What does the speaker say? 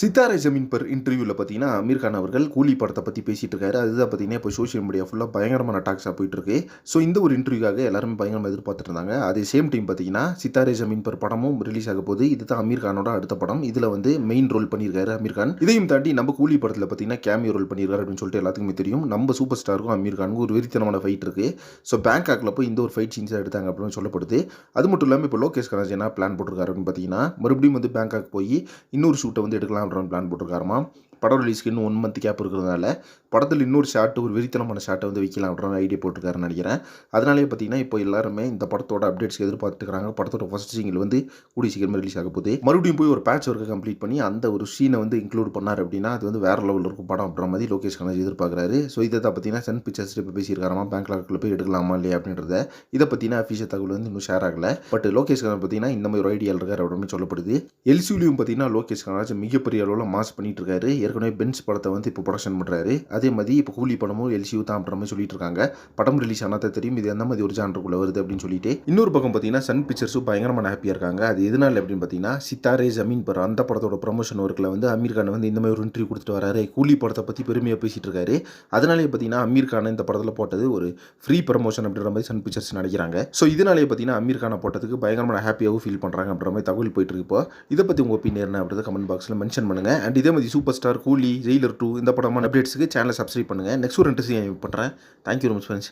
சித்தாரை ஜமீன் பர் இன்டர்வியூவில் பார்த்தீங்கன்னா அமீர் கான் அவர்கள் கூலி படத்தை பற்றி பேசிகிட்டு இருக்காரு. அதுதான் பார்த்தீங்கன்னா இப்போ சோஷியல் மீடியா ஃபுல்லாக பயங்கரமான டாக்ஸாக போயிட்டுருக்கு ஸோ இந்த ஒரு இன்டர்வியூக்காக எல்லாருமே பயங்கரமாக எதிர்பார்த்துட்டு இருந்தாங்க அதே சேம் டைம் பார்த்தீங்கன்னா சித்தாரை ஜமீன் பர் படமும் ரிலீஸ் ஆக போது இதுதான் அமீர் கானோட அடுத்த படம். இதில் வந்து மெயின் ரோல் பண்ணியிருக்காரு அமீர் கான். இதையும் தாண்டி நம்ம கூலி படத்தில் பார்த்தீங்கன்னா கேமியோ ரோல் பண்ணியிருக்காரு அப்படின்னு சொல்லிட்டு எல்லாத்துக்குமே தெரியும். நம்ம சூப்பர் ஸ்டாருக்கும் அமீர்கானுக்கும் ஒரு வெறித்தனமான ஃபைட் இருக்குது ஸோ பேங்காக்கில் போய் இந்த ஒரு ஃபைட் சீன்ஸ் எடுத்தாங்க அப்படின்னு சொல்லப்படுது. அது மட்டும் இல்லாமல் இப்போ லோகேஷ் கராஜ் என்ன பிளான் போட்டிருக்காரு அப்படின்னு பார்த்தீங்கன்னா மறுபடியும் வந்து பேங்காக் போய் இன்னொரு ஷூட்டை வந்து எடுக்கலாம் பண்ணுறோன்னு பிளான் போட்டிருக்காருமா? படம் ரிலீஸ்க்கு இன்னும் ஒன் மந்த் கேப் இருக்கிறதுனால படத்தில் இன்னொரு ஷாட் ஒரு வெறித்தனமான ஷாட்டை வந்து வைக்கலாம் அப்படின்ற ஐடியா போட்டிருக்காருன்னு நினைக்கிறேன். அதனாலே பார்த்தீங்கன்னா இப்போ எல்லாருமே இந்த படத்தோட அப்டேட்ஸ் எதிர்பார்த்துக்கிறாங்க. படத்தோட ஃபஸ்ட் சிங்கிள் வந்து கூடிய சீக்கிரமாக ரிலீஸ் ஆக போகுது. மறுபடியும் போய் ஒரு பேட்ச் ஒர்க்கை கம்ப்ளீட் பண்ணி அந்த ஒரு சீனை வந்து இன்க்ளூட் பண்ணார் அப்படின்னா அது வந்து வேறு லெவலில் இருக்கும் படம் அப்படின்ற மாதிரி லோகேஷ் கணேஷ் எதிர்பார்க்குறாரு. ஸோ இதை தான் பார்த்தீங்கன்னா சன் பிக்சர்ஸ் இப்போ பேசியிருக்காராமா? பேங்க்லாக்கில் போய் எடுக்கலாமா இல்லையா அப்படின்றத. இதை பற்றின அஃபீஷியல் தகவல் வந்து இன்னும் ஷேர் ஆகல. பட் லோகேஷ் கணேஷ் பார்த்தீங்கன்னா இந்த மாதிரி ஒரு ஐடியா இருக்கார் அப்படின்னு சொல்லப்படுது. எல்சியூலையும் பார்த்தீங்கன்னா லோகேஷ் கணேஷ் மிகப்பெரிய அளவில் மாஸ் பண்ணிட்டு இருக்காரு. ஏற்கனவே பென்ஸ் படத்தை வந்து இப்போ ப்ரொடக்ஷன் பண்ணுறாரு அதே மாதிரி இப்போ கூலி படமும் எல்சியூ தான் மாதிரி சொல்லிட்டு இருக்காங்க படம் ரிலீஸ் ஆனால் தான் தெரியும். இது எந்த மாதிரி ஒரு ஜான்ருக்குள்ளே வருது அப்படின்னு சொல்லிட்டு. இன்னொரு பக்கம் பார்த்தீங்கன்னா சன் பிக்சர்ஸும் பயங்கரமான ஹாப்பியாக இருக்காங்க. அது எதனால அப்படின்னு பார்த்தீங்கன்னா சித்தாரே ஜமீன் பர் அந்த படத்தோட ப்ரொமோஷன் ஒர்க்கில் வந்து அமீர் கான் வந்து இந்த மாதிரி ஒரு இன்டர்வியூ கொடுத்துட்டு வராரு. கூலி படத்தை பற்றி பெருமையாக பேசிட்டு இருக்காரு. அதனாலே பார்த்தீங்கன்னா அமீர் கான் இந்த படத்தில் போட்டது ஒரு ஃப்ரீ ப்ரமோஷன் அப்படின்ற மாதிரி சன் பிக்சர்ஸ் நினைக்கிறாங்க ஸோ இதனாலே பார்த்தீங்கன்னா அமீர் கானை போட்டதுக்கு பயங்கரமான ஹாப்பியாகவும் ஃபீல் பண்ணுறாங்க அப்படின்ற மாதிரி தகவல் போயிட்டு இருக்கு இப்போ. இதை பற்றி உங்கள் ஒப்பீனியன் என்ன அப்படின்றத கமெண்ட் பாக்ஸில் மென்ஷன் பண்ணுங்க. அண்ட் இதே மாதிரி super star Coolie Jailer two இந்த படமான அப்டேட்ஸுக்கு சேனலை சப்ஸ்கிரைப் பண்ணுங்கள் நெக்ஸ்ட் ஒரு இன்ட்ரெஸ்டிங் பண்ணுறேன் தேங்க்யூ ரொம்ப மச் ஃப்ரெண்ட்ஸ்